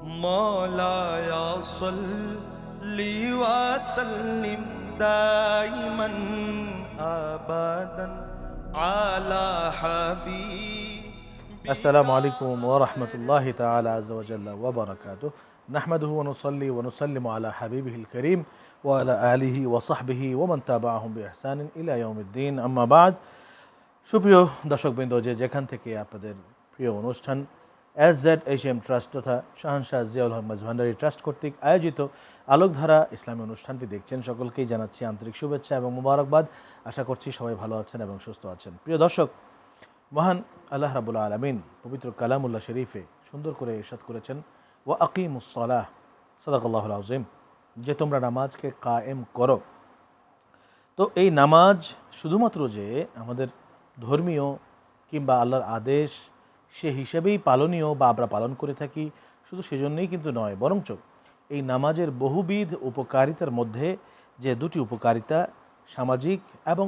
مولاي صل وسلم دائما ابدا على حبيبي السلام عليكم ورحمة الله تعالى عز وجل وبركاته نحمده ونصلي ونسلم على حبيبه الكريم وعلى آله وصحبه ومن تابعهم بإحسان إلى يوم الدين أما بعد সুপ্রিয় দর্শকবৃন্দ যে যেখান থেকে আপনাদের প্রিয় অনুষ্ঠান S Z H M trust তথা শাহানশাহ জিয়াউল হক মাঝভান্ডারি ট্রাস্ট কর্তৃক আয়োজিত আলোকধারা ইসলামী অনুষ্ঠানটি দেখছেন সকলকেই। জানাচ্ছি আন্তরিক শুভেচ্ছা এবং মুবারকবাদ। আশা করছি সবাই ভালো আছেন এবং সুস্থ আছেন। প্রিয় দর্শক, মহান আল্লাহ রাবুল আলমিন পবিত্র কালামুল্লাহ শরীফে সুন্দর করে ইরশাদ করেছেন ও আকিমুসলাহ সদাকল্লাহ আজিম যে তোমরা নামাজকে কায়েম করো। তো এই নামাজ শুধুমাত্র যে আমাদের ধর্মীয় কিংবা আল্লাহর আদেশ সে হিসেবেই পালনীয় বা আমরা পালন করে থাকি, শুধু সেজন্যই কিন্তু নয়, বরঞ্চ এই নামাজের বহুবিধ উপকারিতার মধ্যে যে দুটি উপকারিতা, সামাজিক এবং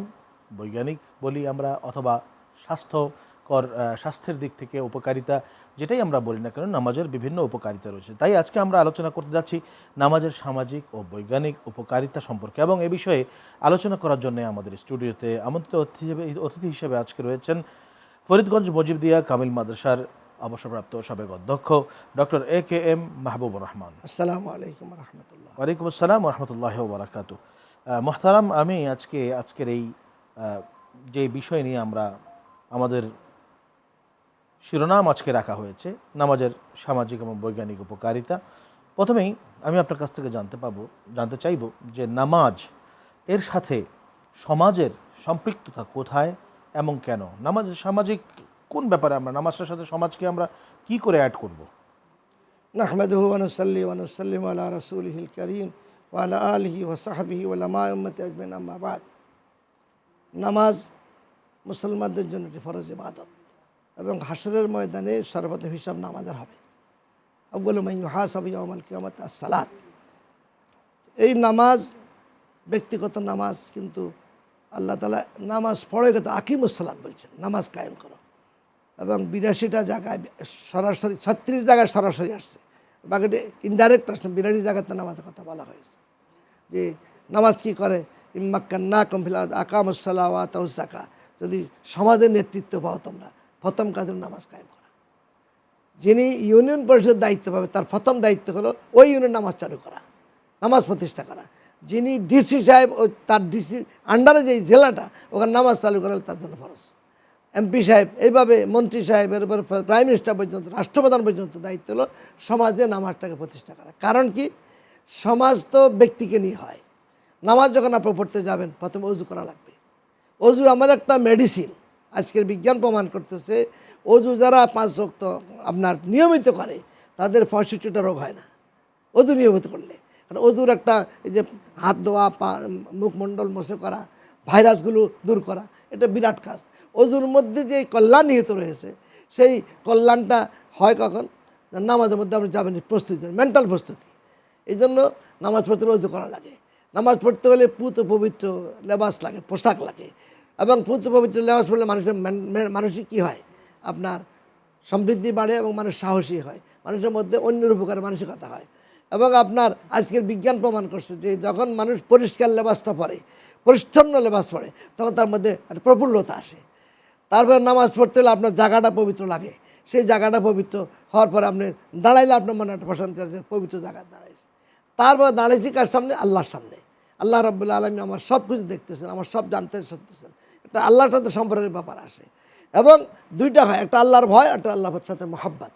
বৈজ্ঞানিক বলি আমরা, অথবা স্বাস্থ্যকর স্বাস্থ্যের দিক থেকে উপকারিতা, যেটাই আমরা বলি না কেন, নামাজের বিভিন্ন উপকারিতা রয়েছে। তাই আজকে আমরা আলোচনা করতে যাচ্ছি নামাজের সামাজিক ও বৈজ্ঞানিক উপকারিতা সম্পর্কে এবং এ বিষয়ে আলোচনা করার জন্য আমাদের স্টুডিওতে আমন্ত্রিত অতিথি হিসেবে আজকে রয়েছেন ফরিদগঞ্জ মজিবদিয়া কামিল মাদ্রাসার অবসরপ্রাপ্ত সাবেক অধ্যক্ষ doctor A K M Mahbubur Rahman. আসসালামু আলাইকুম রহমতুল্লাহ। ওয়ালাইকুম আসসালাম রহমতুল্লাহ বারাকাত মোহতারাম আমি আজকে আজকের এই যে বিষয় নিয়ে আমরা আমাদের শিরোনাম আজকে রাখা হয়েছে নামাজের সামাজিক এবং বৈজ্ঞানিক উপকারিতা প্রথমেই আমি আপনার কাছ থেকে জানতে পাবো জানতে চাইব যে নামাজ এর সাথে সমাজের সম্পৃক্ততা কোথায় এবং কেন? নামাজ, সামাজিক কোন ব্যাপারে আমরা, নামাজের সাথে সমাজকে আমরা কি করে অ্যাড করব? নাহমেদহু ওয়ানুসাল্লি ওয়ানুসাল্লিম আলা রসুলহিল করিম ওয়ালা আলহি ওসাহাবিহি ওলামা উম্মত আজমেন আম্মাবাদ নামাজ মুসলমানদের জন্য একটি ফরজ ইবাদত এবং হাসরের ময়দানে সর্বপ্রথম হিসাব নামাজের হবে। আব্বুল হাসাবি আমল কিয়ামত সালাত এই নামাজ, ব্যক্তিগত নামাজ কিন্তু আল্লাহ তালা নামাজ পড়ে কিন্তু আকিমুসালাত বলছেন, নামাজ কায়েম করো। এবং বিরাশিটা জায়গায় সরাসরি, ছত্রিশ জায়গায় সরাসরি আসছে। বাকিটি ইনডাইরেক্ট আসছে, বিরাশি জায়গাতে নামাজের কথা বলা হয়েছে। যে নামাজ কি করে? ইম্মাক্কান্না কমফিলা আকামুসাল্লাহ তাউসাকা যদি সমাজের নেতৃত্ব পাও তোমরা, প্রথম কাজ নামাজ কায়েম করা। যিনি ইউনিয়ন পরিষদের দায়িত্ব পাবে, তার প্রথম দায়িত্ব হলো ওই ইউনিয়ন নামাজ চালু করা, নামাজ প্রতিষ্ঠা করা। যিনি ডিসি সাহেব ও তার ডিসি আন্ডারে যেই জেলাটা, ওখানে নামাজ চালু করা তার জন্য ফরজ। এমপি সাহেব, এইভাবে মন্ত্রী সাহেব এরপর প্রাইম মিনিস্টার পর্যন্ত, রাষ্ট্রপ্রধান পর্যন্ত দায়িত্ব হলো সমাজে নামাজটাকে প্রতিষ্ঠা করা। কারণ কি? সমাজ তো ব্যক্তিকে নিয়ে হয়। নামাজ যখন আপনি পড়তে যাবেন, প্রথমে অজু করা লাগবে। অজু আমার একটা মেডিসিন আজকের বিজ্ঞান প্রমাণ করতেছে, অজু যারা পাঁচ রক্ত আপনার নিয়মিত করে, তাদের পঁয়ষট্টিটা রোগ হয় না। অজু নিয়মিত করলে। কারণ অজুর একটা এই যে হাত ধোয়া, পা, মুখমণ্ডল মশে করা, ভাইরাসগুলো দূর করা, এটা বিরাট কাজ। অজুর মধ্যে যে কল্যাণ নিহিত রয়েছে, সেই কল্যাণটা হয় কখন? নামাজের মধ্যে আপনি যাবেন, প্রস্তুতি মেন্টাল প্রস্তুতি। এই জন্য নামাজ পড়তে অজু করা লাগে। নামাজ পড়তে হলে পুত পবিত্র লেবাস লাগে, পোশাক লাগে। এবং পুত পবিত্র লেবাস পড়লে মানুষের মান- মে- মানসিক কী হয়? আপনার সমৃদ্ধি বাড়ে এবং মানুষ সাহসী হয়। মানুষের মধ্যে অন্যের উপকার মানসিকতা হয়। এবং আপনার আজকের বিজ্ঞান প্রমাণ করছে যে যখন মানুষ পরিষ্কার লেবাসটা পরে, পরিচ্ছন্ন লেবাস পরে, তখন তার মধ্যে একটা প্রফুল্লতা আসে। তারপরে নামাজ পড়তে হলে আপনার জায়গাটা পবিত্র লাগে। সেই জায়গাটা পবিত্র হওয়ার পরে আপনি দাঁড়াইলে আপনার মনে একটা প্রশান্তি আছে পবিত্র জায়গায় দাঁড়াইছে। তারপর দাঁড়াইছি কার সামনে? আল্লাহর সামনে। আল্লাহ রব্বুল্লা আলমী আমার সব কিছু দেখতেছেন, আমার সব জানতে শুনতেছেন। এটা আল্লাহর সাথে সম্পর্কের ব্যাপার আসে। এবং দুইটা হয়, একটা আল্লাহর ভয়, একটা আল্লাহর সাথে মহাব্বাত।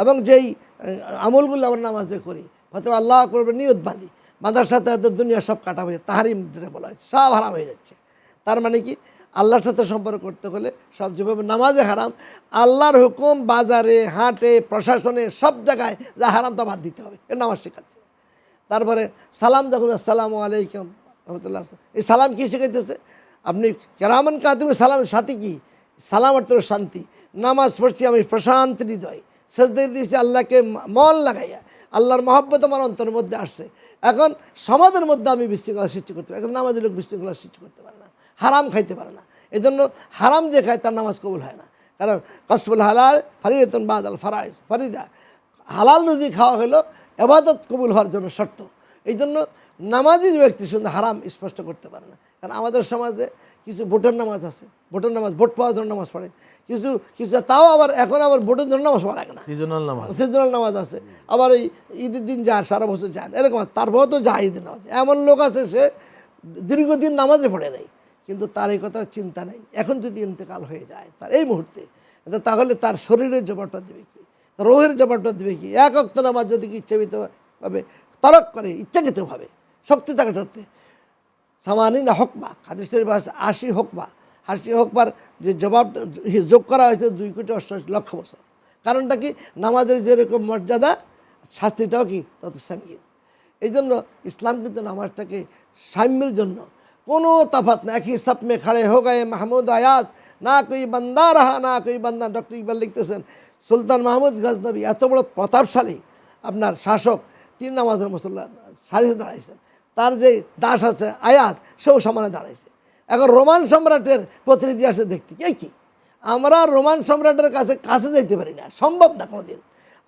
এবং যেই আমলগুলো আমরা নামাজে করি হয়তো আল্লাহ করবে নিয়ত বাঁধি বাঁধার সাথে হয়তো দুনিয়া সব কাটা হয়ে তাহারিম যেটা বলা হয়েছে সব হারাম হয়ে যাচ্ছে। তার মানে কি? আল্লাহর সাথে সম্পর্ক করতে হলে সব যেভাবে নামাজে হারাম, আল্লাহর হুকুম বাজারে, হাটে, প্রশাসনে, সব জায়গায় যা হারাম তা বাদ দিতে হবে এটা নামাজ শেখাচ্ছে তারপরে সালাম যখন, আসসালামু আলাইকুম, রহমতুল্লাহ, এই সালাম কী শিখাইতেছে? আপনি কেরামান কাদিমে সালামের সাথে কি? সালাম অর্থ শান্তি। নামাজ পড়ছি আমি প্রশান্ত হৃদয়। সেজদে দিয়েছি আল্লাহকে মন লাগাইয়া। আল্লাহর মহব্বত আমার অন্তরের মধ্যে আসছে। এখন সমাজের মধ্যে আমি বিশৃঙ্খলা সৃষ্টি করতে পারি এখন নামাজের লোক বিশৃঙ্খলা সৃষ্টি করতে পারে না। হারাম খাইতে পারে না। এই জন্য হারাম যে খায় তার নামাজ কবুল হয় না। কারণ কসবুল হালাল ফারিদন বাদ আল ফারাইজ, ফারিদা। হালাল রুজি খাওয়া হলো এবাদত কবুল হওয়ার জন্য শর্ত। এই জন্য নামাজি ব্যক্তি শুধু হারাম স্পষ্ট করতে পারে না। কারণ আমাদের সমাজে কিছু ভোটের নামাজ আছে ভোটের নামাজ ভোট পাওয়ার জন্য নামাজ পড়ে। কিছু কিছু তাও আবার এখন আবার ভোটের জন্য নামাজ পড়া লাগে না। সিজনাল নামাজ। সিজনাল নামাজ আছে। আবার ওই ঈদের দিন যায় সারা বছর যায় এরকম আছে। তারপরেও তো যায় ঈদের নামাজ। এমন লোক আছে সে দীর্ঘদিন নামাজে পড়ে নেই। কিন্তু তার এই কথার চিন্তা নেই। এখন যদি ইন্তেকাল হয়ে যায় তার এই মুহূর্তে তাহলে তার শরীরের জবাবটা দেবে কি? তার রোহের জবাবটা দেবে কি? এক অক্ত নামাজ যদি কি ইচ্ছাকৃতভাবে তরক করে, ইচ্ছাকৃতভাবে, শক্তি থাকে সত্যি সামানি না হকবা হাদিস আছে আশি হকবা। আশি হকবার যে জবাব যোগ করা হয়েছে দুই কোটি অষ্টআশি লক্ষ বছর। কারণটা কি? নামাজের যেরকম মর্যাদা, শাস্তিটাও কি? তত সংগীত এই জন্য ইসলাম কিন্তু নামাজটাকে সাম্যের জন্য কোনো তফাত না। একই সপ মে খড়ে হো গয়ে মাহমুদ আয়াজ। না কই বান্দা রাহা, না কই বান্দা। ডক্টর ইকবাল লিখতেছেন, সুলতান মাহমুদ গজনবী এত বড় প্রতাপশালী। আপনার শাসক তিন নামাজের মুসল্লা সারিতে দাঁড়াইছেন। তার যে দাস আছে আয়াজ সেও সমানে দাঁড়াইছে। এখন রোমান সম্রাটের প্রতিনিধি আসে দেখতে, এই কি? আমরা রোমান সম্রাটের কাছে কাছে যাইতে পারি না, সম্ভব না কোনোদিন।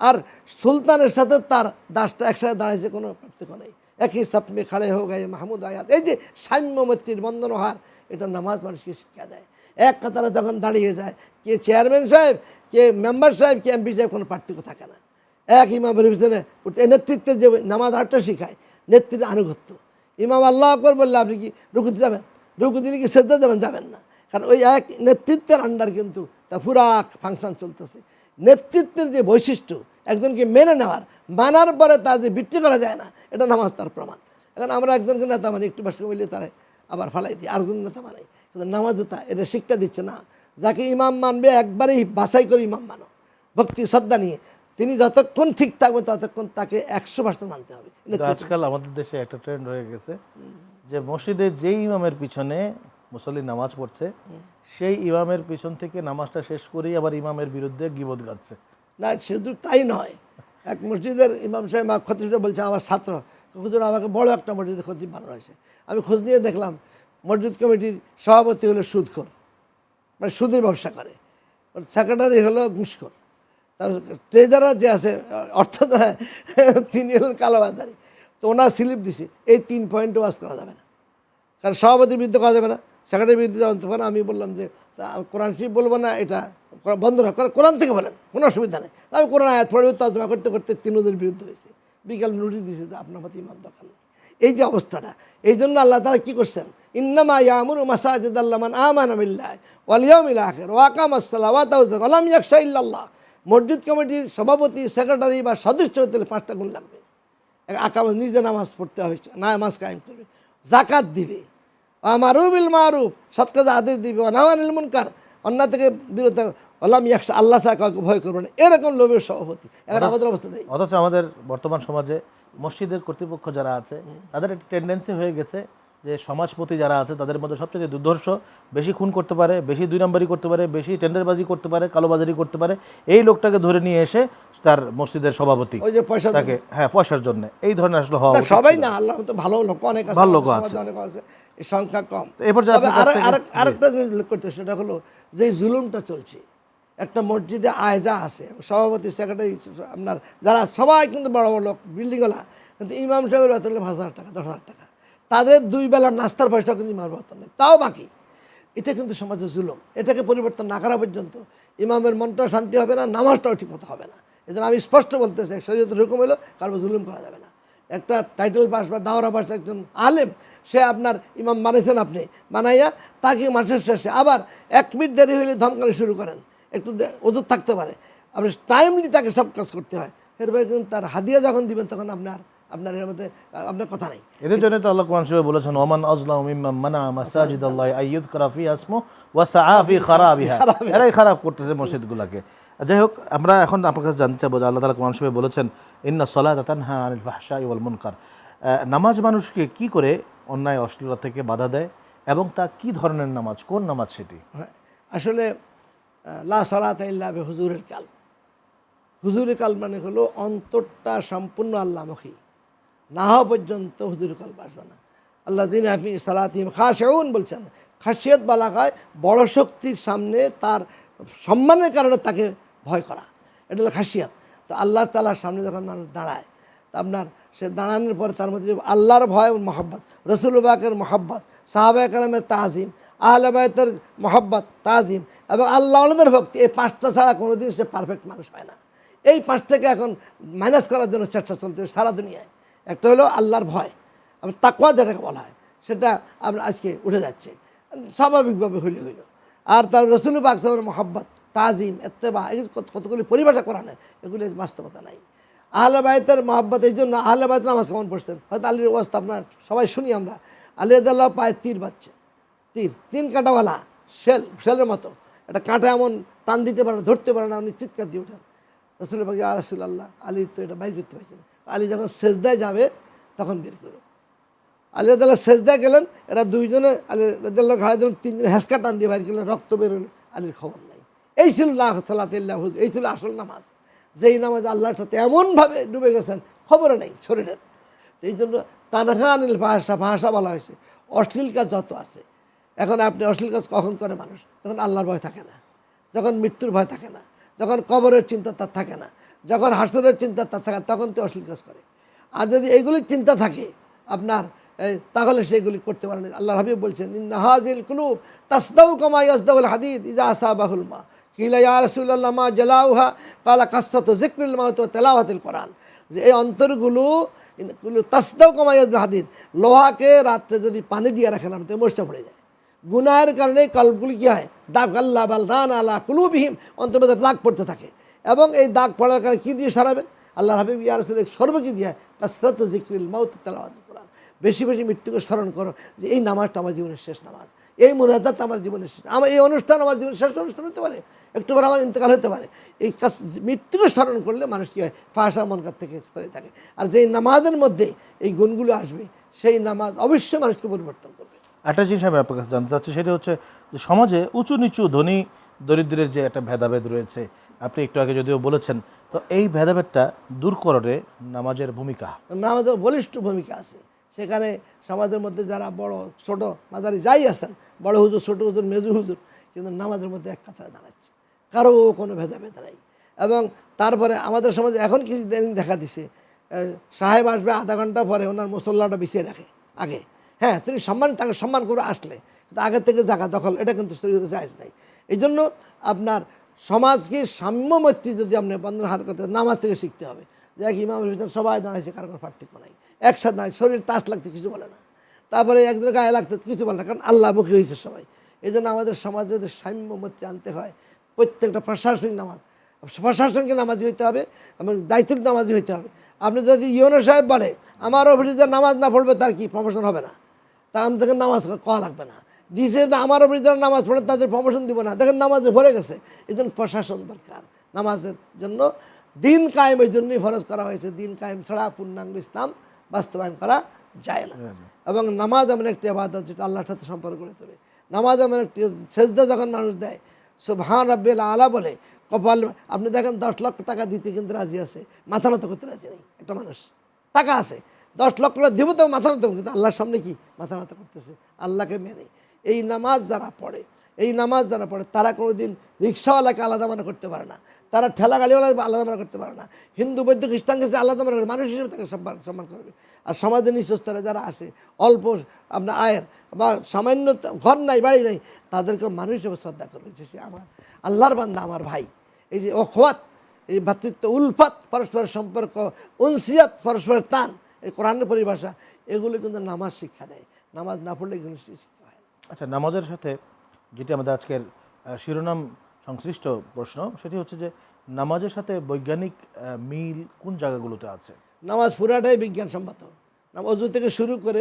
আর সুলতানের সাথে তার দাসটা একসাথে দাঁড়িয়েছে কোনো পার্থক্য নেই। একই সাপমে খাড়ে হোক গায়ে মাহমুদ আয়াত। এই যে সাম্য মৈত্রীর বন্ধন হার এটা নামাজ মানুষকে শিক্ষা দেয়। এক কাতারে যখন দাঁড়িয়ে যায়, কে চেয়ারম্যান সাহেব, কে মেম্বার সাহেব, কে এমপি সাহেব, কোনো পার্থক্য থাকে না। এক ইমামের ভিতরে এই নেতৃত্বের যে নামাজ আটটা শিখায়, নেতৃত্বের আনুগত্য। ইমাম আল্লাহ আকবর বললে, আপনি কি রুকুতে যাবেন? রুকু দিলে কি সেজদা যাবেন যাবেন না। কারণ ওই এক নেতৃত্বের আন্ডার কিন্তু তা পুরা ফাংশন চলতেছে। নেতৃত্বের যে বৈশিষ্ট্য, একজনকে মেনে নেওয়ার, মানার পরে তার যে বৃত্তি করা যায় না, এটা নামাজ তার প্রমাণ। এখন আমরা একজনকে নেতা মানি, একটু বাসকে বললে তারা আবার ফালাই দিই, আরেকজন নেতা মানাই কিন্তু নামাজ তা, এটা শিক্ষা দিচ্ছে না। যাকে ইমাম মানবে, একবারেই বাছাই করে ইমাম মানো। ভক্তি, শ্রদ্ধা নিয়ে। তিনি যতক্ষণ ঠিক থাকবে ততক্ষণ তাকে একশো পার্সেন্ট মানতে হবে। আজকাল আমাদের দেশে একটা ট্রেন্ড হয়ে গেছে যে মসজিদে যেই ইমামের পিছনে মুসল্লি নামাজ পড়ছে সেই ইমামের পিছন থেকে নামাজটা শেষ করেই আবার ইমামের বিরুদ্ধে গিবত গাচ্ছে। না শুধু তাই নয়। এক মসজিদের ইমাম সাহেব খতিবটা বলছে আমার ছাত্র হুজুর আমাকে বড় একটা মসজিদের খতিব বানানো হয়েছে। আমি খোঁজ নিয়ে দেখলাম মসজিদ কমিটির সভাপতি হলো সুদখোর। মানে সুদের ব্যবসা করে। সেক্রেটারি হলো ঘুষখোর ট্রেজারার যে আছে, অর্থ তিনি হলেন কালোবাজারি। তো ওনার স্লিপ দিছে। এই তিন পয়েন্ট ওয়াজ করা যাবে না। কারণ সভাপতির বিরুদ্ধে করা যাবে না। সেক্রেটারির বিরুদ্ধে যখন আমি বললাম যে কোরআন শরীফ বলব না, এটা বন্ধ না কোরআন- থেকে বলেন, কোনো অসুবিধা নেই। আমি কোরআন আয়াত পড়ে তর্জমা করতে করতে তিনদের বিরুদ্ধে হয়েছে বিকাল নোটিশ দিয়েছে যে, আপনার মতো ইমাম দরকার নেই। এই যে অবস্থাটা, এই জন্য আল্লাহ তারা কী করছেন? ইন্নামা ইয়ামুর মাসাজিদ আল্লামান আমান আমিল্লাহ ওয়ালিয়ামিল আখের ওয়াকাম আসসালাম ইয়াকশা ইল্লাল্লাহ। মসজিদ কমিটির সভাপতি সেক্রেটারি বা সদস্য হতে হলে পাঁচটা গুণ লাগবে। আকাম নিজে নামাজ পড়তে হবে নামাজ কায়েম করবে। জাকাত দিবে। মারুবিল মারুফ সৎ কাজে আদেশ দিবে। অনাওয়ানিল মুনকার অন্য থেকে বিরত আল্লাহ একশো আল্লাহ কাউকে ভয় করবে না। এরকম লোভের সভাপতি। এখন আমাদের অবস্থা নেই। অথচ আমাদের বর্তমান সমাজে মসজিদের কর্তৃপক্ষ যারা আছে তাদের একটা টেন্ডেন্সি হয়ে গেছে যে সমাজপতি যারা আছে তাদের মধ্যে সবচেয়ে দুর্ধর্ষ বেশি খুন করতে পারে বেশি দুই নম্বরই করতে পারে বেশি টেন্ডারবাজি করতে পারে কালোবাজারি করতে পারে এই লোকটাকে ধরে নিয়ে এসে তার মসজিদের সভাপতি ওই যে পয়সা তাকে হ্যাঁ পয়সার জন্য। এই ধরনের আসলে হওয়া সবাই না আল্লাহ তো ভালো লোক অনেক আছে ভালো আমাদের আছে। অনেক আছে সংখ্যা কম। তো এ পর্যায়ে তবে আপনার কাছ আরেক- আরেকটা জিনিস উল্লেখ করতে সেটা হলো যে জুলুমটা চলছে। একটা মসজিদে আয়জা আছে সভাপতি সেক্রেটারি আপনার যারা সবাই কিন্তু বড় বড় লোক বিল্ডিংওয়ালা কিন্তু ইমাম সাহেবের বেতন পাঁচ হাজার টাকা দশ হাজার টাকা। তাদের দুই বেলার নাস্তার পয়সা কিন্তু ইমামের বেতন নেই। তাও বাকি। এটা কিন্তু সমাজের জুলুম। এটাকে পরিবর্তন না করা পর্যন্ত ইমামের মনটাও শান্তি হবে না, নামাজটাও ঠিকমতো হবে না। এই জন্য আমি স্পষ্ট বলতেছি শরীয়তের হুকুম হলো কারও জুলুম করা যাবে না। একটা টাইটেল পাস বা দাওরা পাস একজন আলেম, সে আপনার ইমাম মানেছেন আপনি মানাইয়া তাকে মাসের শেষে আবার এক মিনিট দেরি হলে ধমকানি শুরু করেন। একটু ওজোর থাকতে পারে। আপনি টাইমলি তাকে সব কাজ করতে হয়। এরপরে কিন্তু তার হাদিয়া যখন দিবেন, তখন আপনার আপনার এর মধ্যে আপনার কথা নেই। এদের জন্য তো আল্লাহ কোরআন শরীফে বলেছেন ওমান আজলাম মিম্মাম মানা মাসাজিদ আল্লাহ আইয়ুদ করাফি আসমু ওয়া সাআফি খারাবিহা। এরাই খারাপ করতেছে মসজিদগুলোকে। যাই হোক আমরা এখন আপনার কাছে জানতে চাবো যে আল্লাহ তাআলা কোরআন শরীফে বলেছেন ইন্না সালাতা তানহা আনিল ফাহশাই ওয়াল মুনকার। নামাজ মানুষকে কি করে অন্যায় অশ্লীলতা থেকে বাধা দেয় এবং তা কি ধরনের নামাজ কোন নামাজ সেটি? হ্যাঁ, আসলে লা সালাত ইল্লা বে হুজুরের কাল হুজুরের কাল মানে হলো অন্তরটা সম্পূর্ণ আল্লাহমুখী। না হওয়া পর্যন্ত হুজুরের কাল বাসবে না। আল্লাহ দিন আপনি সালাতিম খাসেউন বলছেন খাসিয়ত বলা হয় বড় শক্তির সামনে তার সম্মানের কারণে তাকে ভয় করা। এটা হলো খাসিয়াত তো আল্লাহ তালার সামনে যখন মানুষ দাঁড়ায়, তা আপনার সে দাঁড়ানোর পরে তার মধ্যে আল্লাহর ভয় মহব্বত রসুলবাকের মহব্বত সাহাবা কালামের তাজিম আহলাবায়তের মহব্বত, তাজিম এবং আল্লাহদের ভক্তি, এই পাঁচটা ছাড়া কোনোদিন সে পারফেক্ট মানুষ হয় না। এই পাঁচটাকে এখন মাইনাস করার জন্য চেষ্টা চলতে সারা দুনিয়ায়। একটা হলো আল্লাহর ভয়, আবার তাকুয়া যেটাকে বলা হয়, সেটা আপনার আজকে উঠে যাচ্ছে। স্বাভাবিকভাবে হইলে, হইল। আর তার রসুল বাকসবের মহব্বত, তাজিম, এত্তেবা, এই কতগুলি পরিভাষা করা নেয় এগুলি বাস্তবতা নাই। আহলে বাইতের মহব্বত এই জন্য আহলে বাইত নামাজ কেমন পড়ছেন? হয়তো আলীর অবস্থা আপনার সবাই শুনি আমরা। আলী আদাল্লাহ পায়ে তীর বাচ্ছে তীর, তিন কাঁটাওয়ালা, শেল, শেলের মতো। একটা কাঁটা এমন টান দিতে পারে না, ধরতে পারে না, উনি চিৎকার দিয়ে ওঠেন। রসুল বাকি আর রসুল আল্লাহ আলী তো এটা বাইর করতে পারছে না। আলী যখন সেজদায় যাবে, তখন বের করো। আলী রাদাল্লাহ সেজদায় গেলেন, এরা দুইজনে, আলী রাদাল্লাহ ঘাড়ে দিলেন তিনজনে হেসকা টান দিয়ে বাইর গেলেন, রক্ত বের হলো, আলীর খবর নাই। এই ছিল লাহ সাল্লাহ এই ছিল আসল নামাজ। যেই নামাজ আল্লাহর সাথে এমনভাবে ডুবে গেছেন খবর নেই শরীরের। এই জন্য তানহা আনিল ভাষা ভাষা বলা হয়েছে, অশ্লীল কাজ যত আছে। এখন আপনি অশ্লীল কাজ কখন করে মানুষ? তখন আল্লাহর ভয় থাকে না, যখন মৃত্যুর ভয় থাকে না, যখন কবরের চিন্তা তার থাকে না যখন হাসরের চিন্তা থাকে তখন তো অশ্লীল কাজ করে। আর যদি এইগুলির চিন্তা থাকে আপনার তাহলে সেগুলি করতে পারেন। আল্লাহ হাবিব বলছেন নাহাজিল কুলুব তাসদাউ কামা ইয়াসদাউল হাদিদ ইজা আসাবাহুল মা। কিলা ইয়া রাসূলুল্লাহ মা জালাউহা? কালা যিকরুল মাউত ওয়া তেলাওয়াতুল কোরআন। যে এই অন্তরগুলো তাসদাউ কামা ইয়াসদাউল হাদিদ, লোহাকে রাত্রে যদি পানি দিয়ে রাখেন আপনি মশটা পড়ে যায়। গুনাহের কারণে কল্পগুলি কী হয়? দাগ আল্লাহ বাল রান আল্লাহ কুলুবিহীন অন্তর্মধ্যে দাগ পড়তে থাকে। এবং এই দাগ পড়ার কারণে কী দিয়ে সরাবে আল্লাহ হাবিব ইয়ার সর্ব কী দিয়ে? কাসরত জিক্রিল মাউত তেলাওয়াত কোরআন বেশি বেশি মৃত্যুকে স্মরণ করো যে এই নামাজটা আমার জীবনের শেষ নামাজ। এই মোনাজাত আমার জীবনের শেষ আমার এই অনুষ্ঠান আমার জীবনের শেষ অনুষ্ঠান হতে পারে। একটু পরে আমার ইন্তেকাল হতে পারে। এই কাজ মৃত্যুকে স্মরণ করলে মানুষ কী হয়? ফাঁসা মনকার থেকে সরে থাকে। আর যেই নামাজের মধ্যে এই গুণগুলো আসবে, সেই নামাজ অবশ্যই মানুষকে পরিবর্তন করবে। একটা জিনিস আমি আপনার কাছে জানতে চাচ্ছি, সেটা হচ্ছে যে সমাজে উঁচু নিচু ধনী দরিদ্রের যে একটা ভেদাভেদ রয়েছে আপনি একটু আগে যদিও বলেছেন, তো এই ভেদাভেদটা দূর করে নামাজের ভূমিকা? নামাজের বলিষ্ঠ ভূমিকা আছে। সেখানে সমাজের মধ্যে যারা বড়, ছোট মাদারি যাই আছেন, বড় হুজুর, ছোট হুজুর, মেজু হুজুর, কিন্তু নামাজের মধ্যে এক কাতারে দাঁড়াচ্ছে। কারও কোনো ভেদাভেদ নাই। এবং তারপরে আমাদের সমাজে এখন কিছু দিন দেখা দিছে সাহেব আসবে আধা ঘণ্টা পরে ওনার মুসল্লাটা বিছিয়ে রাখে, আগে। হ্যাঁ তিনি সম্মান, তাকে সম্মান করে আসলে, কিন্তু আগের থেকে জায়গা দখল, এটা কিন্তু শরীরে জায়জ নাই। এই জন্য আপনার সমাজকে সাম্যমৈত্রী যদি আপনি বন্ধন হাত করতে নামাজ থেকে শিখতে হবে। যে এক ইমামের ভিতরে সবাই দাঁড়াইছে, কারও কোনো পার্থক্য নাই। একসাথে দাঁড়ায় শরীর টাচ লাগতে কিছু বলে না। তারপরে একজনের গায়ে লাগতে কিছু বলে না, কারণ আল্লাহমুখী হয়েছে সবাই। এই জন্য আমাদের সমাজে যদি সাম্যমৈত্রী আনতে হয়, প্রত্যেকটা প্রশাসনিক নামাজ, প্রশাসনকে নামাজি হইতে হবে এবং দায়িত্বের নামাজি হইতে হবে। আপনি যদি ইউনো সাহেব বলে, আমার অফিসে নামাজ না পড়বে, তার কি প্রমোশন হবে না? তা আমি দেখেন নামাজ কওয়া লাগবে না। দিছে আমার অফিসে যারা নামাজ পড়ে তাদের প্রমোশন দিব না। দেখেন নামাজে ভরে গেছে। এই জন্য প্রশাসন দরকার। নামাজের জন্য দিন কায়েম এই জন্যই ফরজ করা হয়েছে। দিন কায়েম ছাড়া পূর্ণাঙ্গ ইসলাম বাস্তবায়ন করা যায় না। এবং নামাজ এমন একটি আবাদত যেটা আল্লাহর সাথে সম্পর্ক করে তোলে। নামাজ এমন একটি সেজদা যখন মানুষ দেয় সুবহান রাব্বিল আলা বলে কপাল আপনি দেখেন দশ লক্ষ টাকা দিতে কিন্তু রাজি আছে। মাথা নত করতে রাজি নেই একটা মানুষ। টাকা আছে। দশ লক্ষ টাকা দিব তো মাথা নত। কিন্তু আল্লাহর সামনে কি? মাথা নত করতেছে। আল্লাহকে মেনে। এই নামাজ যারা পড়ে, এই নামাজ যারা পড়ে, তারা কোনোদিন রিক্সাওয়ালাকে আলাদা মনে করতে পারে না। তারা ঠেলা গাড়িওয়ালা আলাদা মনে করতে পারে না। হিন্দু, বৌদ্ধ, খ্রিস্টানকে সে আলাদা মনে করে, মানুষ হিসেবে তাকে সম্মান সম্মান করবে। আর সমাজের নিচু স্তরে যারা আসে, অল্প আপনার আয়ের বা সামান্য ঘর নাই, বাড়ি নাই তাদেরকে মানুষ হিসেবে শ্রদ্ধা করবে যে সে আমার, আল্লাহর বান্দা, আমার ভাই। এই যে অখওয়াত, এই ভাতৃত্ব উলফাত, পরস্পরের সম্পর্ক, উনসিয়াত, পরস্পরের টান, এই কোরআনের পরিভাষা, এগুলো কিন্তু নামাজ শিক্ষা দেয়। নামাজ না পড়লে এগুলো আচ্ছা নামাজের সাথে যেটি আমাদের আজকের শিরোনাম সংশ্লিষ্ট প্রশ্ন, সেটি হচ্ছে যে নামাজের সাথে বৈজ্ঞানিক মিল কোন জায়গাগুলোতে আছে? নামাজ পুরাটাই বিজ্ঞানসম্মত। অজু থেকে শুরু করে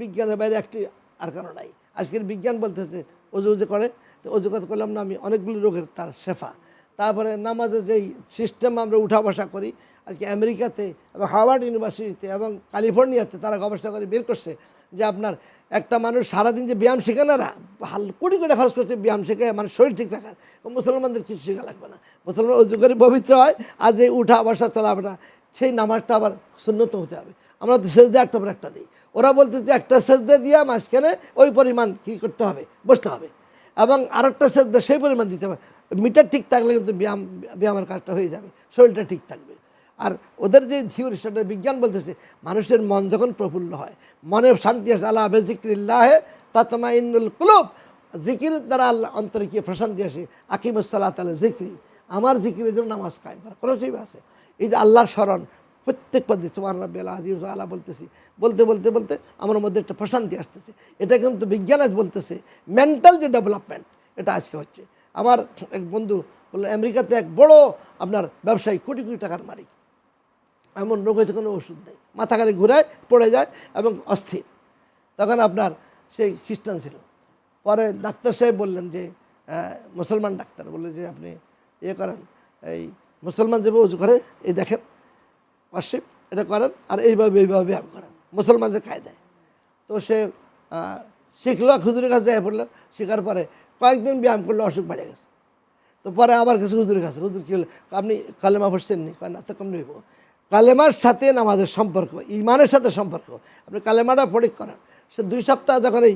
বিজ্ঞানের বাইরে একটি আর কারণ নাই। আজকের বিজ্ঞান বলতেছে, অজু যে করে। তো অজু কথা করলাম না, আমি অনেকগুলি রোগের তার শেফা। তারপরে নামাজে যেই সিস্টেম আমরা উঠা বসা করি আজকে আমেরিকাতে এবং হাওয়ার্ড ইউনিভার্সিটিতে এবং ক্যালিফোর্নিয়াতে তারা গবেষণা করে বের করছে যে আপনার একটা মানুষ সারাদিন যে ব্যায়াম শেখে না ভালো কোটি কোটি খরচ করছে ব্যায়াম শেখে মানে শরীর ঠিক রাখার। মুসলমানদের কিছু শেখা লাগবে না। মুসলমান অজু করে পবিত্র হয়, আজ এই উঠা, বসা চলাফেরা সেই নামাজটা আবার সুন্নত হতে হবে। আমরা তো সেজদা একটা পর একটা দিই। ওরা বলতে যে একটা সেজদা দিয়ে মাঝখানে ওই পরিমাণ কী করতে হবে? বসতে হবে। এবং আরেকটা সেজদা সেই পরিমাণ দিতে হবে। মিটার ঠিক থাকলে কিন্তু ব্যায়াম, ব্যায়ামের কাজটা হয়ে যাবে। শরীরটা ঠিক থাকবে। আর ওদের যে থিওরি সেটা বিজ্ঞান বলতেছে, মানুষের মন যখন প্রফুল্ল হয়, মনে শান্তি আসে, আল্লাহ আবে বেজিক্রিল্লাহে তাতমা ইন্নুল কুলুব, জিকির দ্বারা আল্লাহ অন্তরে গিয়ে প্রশান্তি আসে আকিমুসাল্লাহ তালা জিক্রি। আমার জিকিরের জন্য নামাজ কায়েম করা, কোনো সেই আছে? এই যে আল্লাহর স্মরণ, প্রত্যেক পদে তোমার আল্লাহ আল্লাহ বলতেছি, বলতে বলতে বলতে আমার মধ্যে একটা প্রশান্তি আসতেছে। এটা কিন্তু বিজ্ঞান আজ বলতেছে মেন্টাল যে ডেভেলপমেন্ট এটা আজকে হচ্ছে। আমার এক বন্ধু বলল, আমেরিকাতে এক বড় আপনার ব্যবসায়ী কোটি কোটি টাকার মালিক। এমন রোগ হয়েছে, কোনো ওষুধ নেই। মাথা খালি ঘুরায়, পড়ে যায় এবং অস্থির। তখন আপনার সেই খ্রিস্টান ছিল। পরে ডাক্তার সাহেব বললেন যে মুসলমান ডাক্তার বললেন যে, আপনি ইয়ে করেন, এই মুসলমান যেভাবে উঁচু করে, এই দেখেন ওয়ার্শিপ এটা করেন, আর এইভাবে এইভাবে ব্যায়াম করেন। মুসলমান যে খায় দেয় তো সে শিখলো খুজুরের কাছে যায় পড়ল। শেখার পরে কয়েকদিন ব্যায়াম করলে অসুখ বেড়ে গেছে। তো পরে আবার কাছে হুজুরের কাছে। হুজুর কি হলো আপনি কালেমা পড়ছেন নি? কয়, না, তো কম নইব কালেমার সাথে নামাজের সম্পর্ক ইমানের সাথে সম্পর্ক। আপনি কালেমাটা পরীক করেন। সে দুই সপ্তাহ যখন এই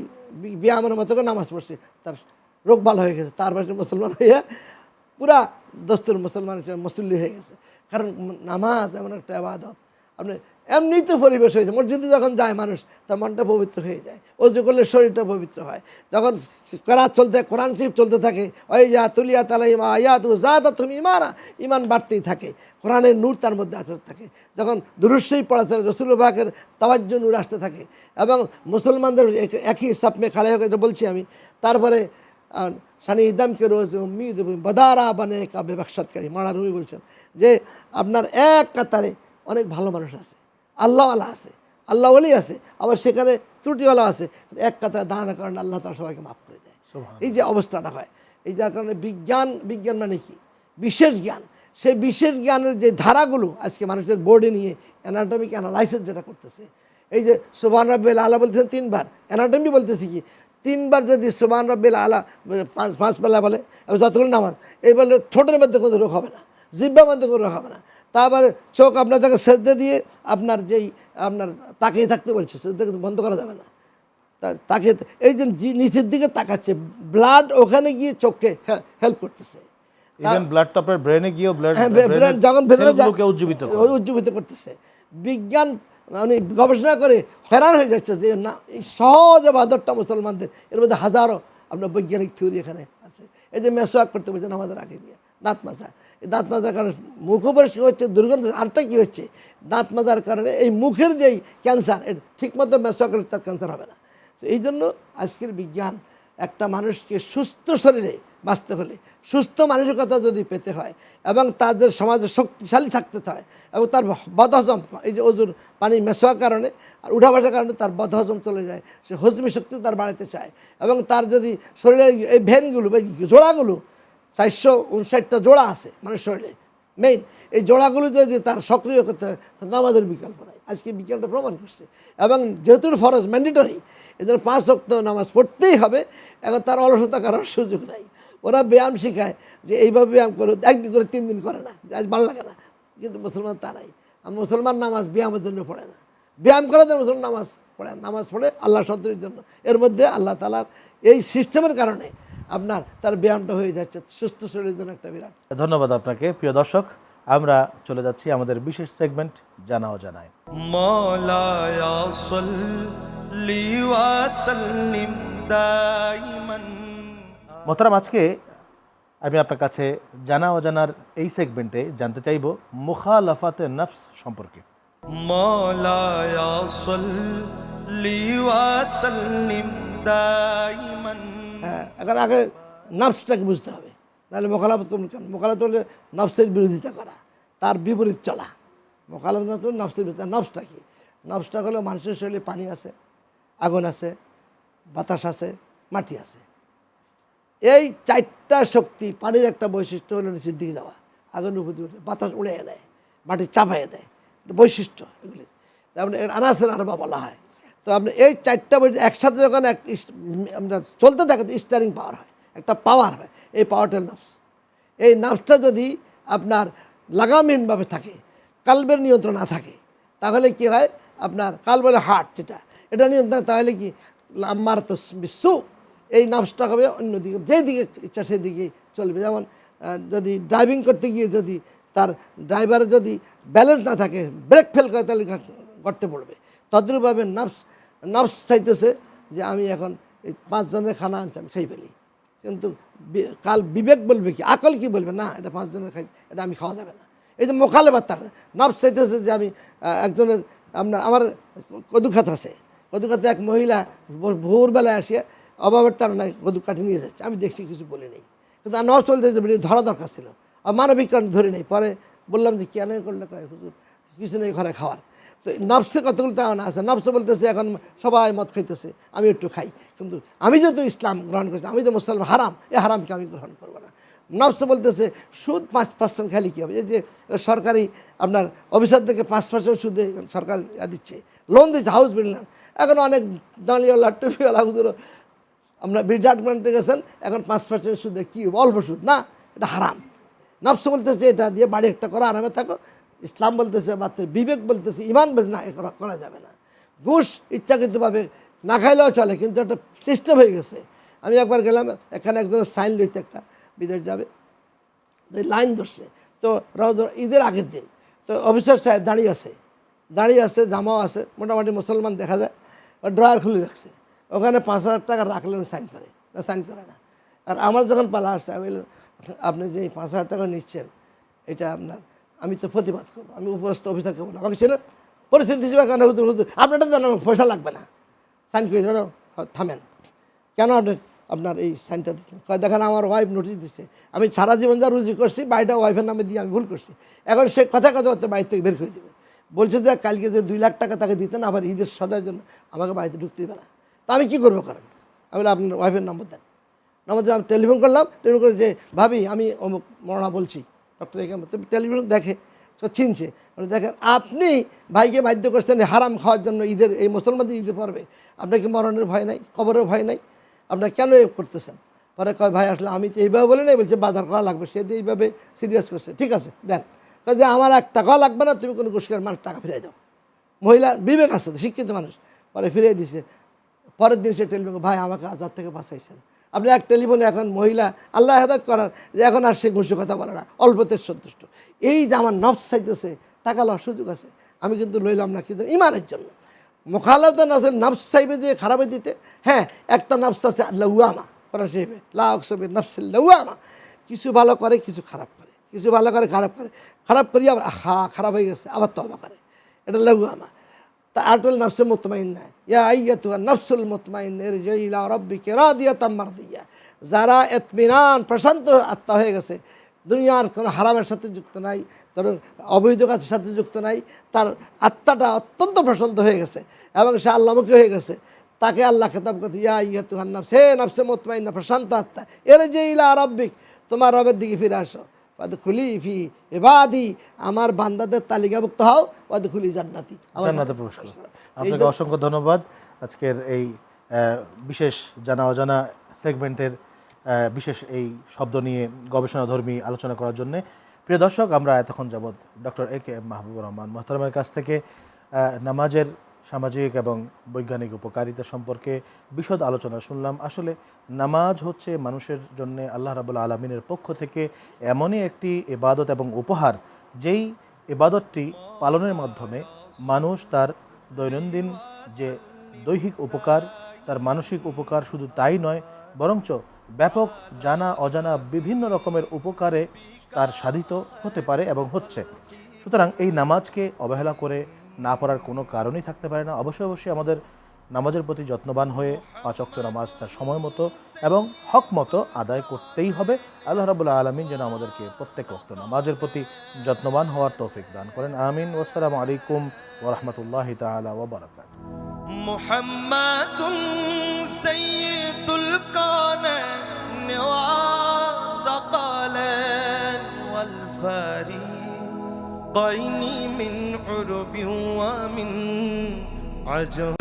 ব্যায়ামের মতো করে নামাজ পড়ছে, তার রোগ ভালো হয়ে গেছে, তার পাশে মুসলমান হয়ে পুরা দস্তুর মুসলমান মুসল্লি হয়ে গেছে। কারণ নামাজ এমন একটা আবাদত আপনি এমনিতে পরিবেশ হয়েছে। মসজিদে যখন যায় মানুষ, তার মনটা পবিত্র হয়ে যায়। অজু করলে শরীরটা পবিত্র হয়। যখন করাত চলতে, কোরআন শরীফ চলতে থাকে ওই যা তুলিয়া তালা ইমা আয়া তু যা তা তুমি ইমানা ইমান বাড়তেই থাকে। কোরআনের নূর তার মধ্যে আসতে থাকে। যখন দুরুশ্বই পড়াতে রসুল বাকের তাওয়াজ্য নূর আসতে থাকে এবং মুসলমানদের একই সাপমে খাড়া হয়ে গেছে বলছি আমি। তারপরে সানি ইদামকে রোজ উম্মিদ বদারা বানে কাব্যে বাকসাতকারী মারা রুমি বলছেন যে, আপনার এক কাতারে অনেক ভালো মানুষ আছে। আল্লাহওয়ালা আছে। আল্লাহওয়ালি আছে আবার সেখানে ত্রুটিওয়ালা আছে। এক কাতারে দাঁড়ানোর কারণে আল্লাহ তার সবাইকে মাফ করে দেয়। এই যে অবস্থাটা হয় এই যার কারণে বিজ্ঞান বিজ্ঞান মানে কি? বিশেষ জ্ঞান। সেই বিশেষ জ্ঞানের যে ধারাগুলো আজকে মানুষের বোর্ডে নিয়ে অ্যানাটমিক অ্যানালাইসিস যেটা করতেছে এই যে সুবান রব্বেল আলা বলতেছেন তিনবার। অ্যানাটমি বলতেছি কি? তিনবার যদি সুবান রব্বেল আলা পাঁচ পাঁচ বেলা বলে যতগুলো নামাজ এই বলে ঠোঁটের মধ্যে কোনো রোগ হবে না জিব্বার মধ্যে কোনো রোগ হবে না। তারপরে চোখ আপনার তাকে সেদ্ধে দিয়ে আপনার যেই আপনার তাকিয়ে থাকতে বলছে সেদ্ধা কিন্তু বন্ধ করা যাবে না। তাকে এই যে নিচের দিকে তাকাচ্ছে ব্লাড ওখানে গিয়ে চোখকে হেল্প করতেছে। ইভেন ব্লাড ব্রেনে গিয়েও ব্লাড হ্যাঁ বে- ব্রেন যখন ভেতরে উজ্জীবিত উজ্জীবিত করতেছে। বিজ্ঞান মানে গবেষণা করে হেরান হয়ে যাচ্ছে যে না এই সহজ বাদরটা মুসলমানদের এর মধ্যে হাজারো আপনার বৈজ্ঞানিক থিওরি এখানে আছে। এই যে মেসোয়াক করতে বলছেন আমাদের আগে দিয়ে। দাঁত মাজা। দাঁত মাজার কারণে মুখ পরিষ্কার হচ্ছে? দুর্গন্ধ। আরটা কী হচ্ছে? দাঁত মাজার কারণে এই মুখের যেই ক্যান্সার এটা ঠিকমতো মেসোয়াক করলে তার ক্যান্সার হবে না। তো এই জন্য আজকের বিজ্ঞান একটা মানুষকে সুস্থ শরীরে বাঁচতে হলে, সুস্থ মানসিকতা যদি পেতে হয় এবং তাদের সমাজে শক্তিশালী থাকতে হয় এবং তার বদহজম, এই যে অজুর পানি মেশোয়ার কারণে আর উঠা বসার কারণে তার বদহজম চলে যায়, সে হজমি শক্তি তার বাড়াতে চায় এবং তার যদি শরীরের এই ভেনগুলো বা জোড়াগুলো চারশো উনষাটটা জোড়া আছে মানে শরীরে। মেইন এই জোড়াগুলো যদি তার সক্রিয় করতে হয় নামাজের বিকল্প নাই। আজকে বিজ্ঞানটা প্রমাণ করছে। এবং যেহেতু ফরজ ম্যান্ডেটরি এদের পাঁচ অক্ত নামাজ পড়তেই হবে, এখন তার অলসতা করার সুযোগ নাই। ওরা ব্যায়াম শেখায় যে এইভাবে ব্যায়াম করো, একদিন করে তিন দিন করে না আজ ভালো লাগে না। কিন্তু মুসলমান তা নাই। আর মুসলমান নামাজ ব্যায়ামের জন্য পড়ে না। ব্যায়াম করার জন্য মুসলমান নামাজ পড়ে নামাজ পড়ে আল্লাহ সন্তুষ্টির জন্য। এর মধ্যে আল্লাহ তালার এই সিস্টেমের কারণে আপনার তার ব্যায়ামটা হয়ে যাচ্ছে সুস্থ শরীরের জন্য একটা বিরাট। ধন্যবাদ আপনাকে প্রিয় দর্শক। আমরা চলে যাচ্ছি আমাদের বিশেষ সেগমেন্ট জানা অজানায়। মতারাম আজকে আমি আপনার কাছে জানা অজানার এই সেগমেন্টে জানতে চাইব মুখালাফাতে নফস সম্পর্কে। মলায় সাল্লি হ্যাঁ এখন আগে নফসটাকে বুঝতে হবে। নাহলে মোকালামত কেন? মোকালামত হলে নফসের বিরোধিতা করা তার বিপরীত চলা। মোকালামত হলো নফসের বিরোধিতা নফসটা কি? নফসটা হলো মানুষের শরীরে পানি আছে আগুন আছে বাতাস আছে মাটি আছে। এই চারটা শক্তি পানির একটা বৈশিষ্ট্য হলো নিচের দিকে যাওয়া আগুন ওঠে, বাতাস উড়ে দেয় মাটি চাপাইয়ে দেয় বৈশিষ্ট্য এগুলি। তারপরে আনাসের আরবা বলা হয়। তো আপনি এই চারটা বৈশিষ্ট্য একসাথে যখন এক আপনার চলতে থাকে স্টারিং পাওয়ার হয়, একটা পাওয়ার হয়, এই পাওয়ারটার নাফস এই নাফসটা যদি আপনার লাগামহীনভাবে থাকে, কালবের নিয়ন্ত্রণ না থাকে, তাহলে কি হয়? আপনার কাল বলে হার্ট যেটা, এটা নিয়ন্ত্রণ, তাহলে কি? আমার তো বিশ্ব, এই নাফসটা হবে অন্যদিকে যেই দিকে ইচ্ছা সেই দিকে চলবে। যেমন যদি ড্রাইভিং করতে গিয়ে যদি তার ড্রাইভারের যদি ব্যালেন্স না থাকে ব্রেক ফেল করে, তাহলে গর্তে পড়বে। তদ্রূপভাবে নাফস নাফস চাইতেছে যে আমি এখন এই পাঁচজনের খানা আনছি, আমি খাই ফেলি। কিন্তু কাল বিবেক বলবে কি, আকল কি বলবে? না, এটা পাঁচজনের খাই, এটা আমি খাওয়া যাবে না। এই যে মোকালে বার্তা নফস চাইতেছে যে আমি একজনের আপনার আমার কদুখাত আছে। কদুখাতে এক মহিলা ভোর- ভোরবেলায় আসিয়া অভাবের তার নাই, কদু কাটি নিয়ে যাচ্ছে। আমি দেখছি, কিছু বলি নেই। কিন্তু আর নফস চলতে ধরা দরকার ছিল। আর মানবিক কারণ ধরে নেই। পরে বললাম যে, কেন করলে? হুজুর, কিছু নেই ঘরে খাওয়ার। তো নফসে কতগুলো তাওনা আছে। নফসে বলতেছে, এখন সবাই মদ খাইতেছে, আমি একটু খাই। কিন্তু আমি যেহেতু ইসলাম গ্রহণ করছি, আমি তো মুসলমান, হারাম, এ হারামকে আমি গ্রহণ করব না। নফসে বলতেছে, সুদ পাঁচ পার্সেন্ট খালি কী হবে? এই যে সরকারি আপনার অফিসার থেকে পাঁচ পার্সেন্ট সুদে সরকার দিচ্ছে লোন দিচ্ছে হাউস বিল্ডিং এখন অনেক দাঁড়িয়েওয়ালা টুপিওয়ালা হুজুরও আপনার রিটায়ারমেন্টে গেছেন, এখন পাঁচ পার্সেন্ট সুদে কী? অল্প সুদ, না, এটা হারাম। নফস বলতেছে, এটা দিয়ে বাড়ি একটা করো, আরামে থাকো। ইসলাম বলতেছে, মাত্র বিবেক বলতেছে, ইমান বলতে না করা যাবে না। ঘুষ ইচ্ছাকৃতভাবে না খাইলেও চলে, কিন্তু একটা সিস্টেম হয়ে গেছে। আমি একবার গেলাম, এখানে একজনের সাইন লইতে একটা, বিদেশ যাবে। লাইন ধরছে। তো ঈদের আগের দিন, তো অফিসার সাহেব দাঁড়িয়ে আছে। দাঁড়িয়ে আছে, জামাও আছে, মোটামুটি মুসলমান দেখা যায় ড্রয়ার খুলে রাখছে। ওখানে পাঁচ হাজার টাকা রাখলে সাইন করে, না সাইন করে না। আর আমার যখন পালা আসছে, আমি আপনি যে পাঁচ হাজার টাকা নিচ্ছেন, এটা আপনার আমি তো প্রতিবাদ করব, আমি উপরস্থ অফিসারকে বললাম, আমাকে ছিল পরিস্থিতি হিসেবে কেন আপনারটা জানো, পয়সা লাগবে না। সাইন করে জানো থামেন। কেন আপনি আপনার এই সাইনটা দিচ্ছেন দেখেন আমার ওয়াইফ নোটিশ দিচ্ছে আমি সারা জীবন যা রুজি করছি, বাড়িটা ওয়াইফের নামে দিয়ে আমি ভুল করছি। এখন সে কথা কথা বলতে বাড়ি থেকে বের করে দেবে। বলছে যে, কালকে যে দুই লাখ টাকা তাকে দিতেন, আবার ঈদের সদার জন্য আমাকে বাড়িতে ঢুকতে দেবে না। তা আমি কী করব করেন আমি আপনার ওয়াইফের নম্বর দেন। নম্বর দিয়ে আমি টেলিফোন করলাম টেলিফোন করে যে, ভাবি, আমি অমুক মরণা বলছি। টেলিফোন দেখে তো চিনছে। বলে, দেখেন আপনি ভাইকে বাধ্য করছেন হারাম খাওয়ার জন্য ঈদের এই মুসলমানদের ঈদে পড়বে আপনার কি মরণের ভয় নাই? কবরের ভয় নাই? আপনার কেন এ করতেছেন? পরে কয় ভাই আসলে আমি তো এইভাবে বলে নাই বলছে বাজার করা লাগবে। সে দিয়ে এইভাবে সিরিয়াস করছে। ঠিক আছে দেন। যে আমার এক টাকাও লাগবে না তুমি কোনো ঘুষকের মানুষ টাকা ফিরাই দাও। মহিলা বিবেক আছে শিক্ষিত মানুষ। পরে ফিরিয়ে দিছে। পরের দিন সে করে, ভাই আমাকে আজাদ থেকে বাঁচাইছেন। আপনি এক টেলিফোনে এখন মহিলা, আল্লাহ হেদায়ত করার, যে এখন আর সে ঘুষে কথা বলে না, অল্পতে সন্তুষ্ট। এই যে আমার নফস চাইতেছে, টাকা লওয়ার সুযোগ আছে, আমি কিন্তু লইলাম না কিন্তু ইমানের জন্য। মোখালাতে নফসের নফস চাইবে যে খারাপে দিতে? হ্যাঁ একটা নফস আছে লৌয়ামা করা সেবে লাউসবে নফসের লৌয়ামা কিছু ভালো করে, কিছু খারাপ করে, কিছু ভালো করে, খারাপ করে, খারাপ করি আবার হা খারাপ হয়ে গেছে, আবার তবা করে। এটা লৌয়ামা তা আটল নফসে মুতমাইন্না ইয়া আইয়াতু নফসুল মুতমাইন্না ইরজাইলা রাব্বিকা রাদিয়াতাম মারদিয়া। যারা এতমিনান, প্রশান্ত আত্মা হয়ে গেছে, দুনিয়ার কোনো হারামের সাথে যুক্ত নাই তার অবৈধ কাজের সাথে যুক্ত নাই, তার আত্মাটা অত্যন্ত প্রশান্ত হয়ে গেছে এবং সে আল্লাহমুখী হয়ে গেছে। তাকে আল্লাহ খেতাব করতে, ইয়া ইয়া তুহার নফস, হে নফসে মুতমাইন্না প্রশান্ত আত্মা এর যে ইলা রব্বিক, তোমার রবের দিকে ফিরে আসো। খুলি ফি এবাদি আমার বান্দাদের তালিকাভুক্ত হও ওয়াদ খুলি জান্নাতি জান্নাতে প্রবেশ করো। আপনাকে অসংখ্য ধন্যবাদ আজকের এই বিশেষ জানা অজানা সেগমেন্টের বিশেষ এই শব্দ নিয়ে গবেষণাধর্মী আলোচনা করার জন্য। প্রিয় দর্শক আমরা এতক্ষণ যাবৎ doctor A K M Mahbubur Rahman মোহতারমের কাছ থেকে নামাজের সামাজিক এবং বৈজ্ঞানিক উপকারিতা সম্পর্কে বিশদ আলোচনা শুনলাম। আসলে নামাজ হচ্ছে মানুষের জন্য আল্লাহ রাবুল্লা আলমিনের পক্ষ থেকে এমনই একটি এবাদত এবং উপহার, যেই এবাদতটি পালনের মাধ্যমে মানুষ তার দৈনন্দিন যে দৈহিক উপকার, তার মানসিক উপকার শুধু তাই নয়, বরঞ্চ ব্যাপক জানা অজানা বিভিন্ন রকমের উপকারে তার সাধিত হতে পারে এবং হচ্ছে। সুতরাং এই নামাজকে অবহেলা করে না পড়ার কোনো কারণই থাকতে পারে না অবশ্যই অবশ্যই আমাদের নামাজের প্রতি যত্নবান হয়ে পাঁচ অক্ত নামাজ তার সময় মতো এবং হক মতো আদায় করতেই হবে আল্লাহ রাবুল্লাহ আলমিন যেন আমাদেরকে প্রত্যেক অক্ত নামাজের প্রতি যত্নবান হওয়ার তৌফিক দান করেন আমিন ওসালামু আলাইকুম ওরহমতুল্লাহ তালা ওবরাকাত محمد سيد الكونين وثقلين والفريقين من عرب ومن عجم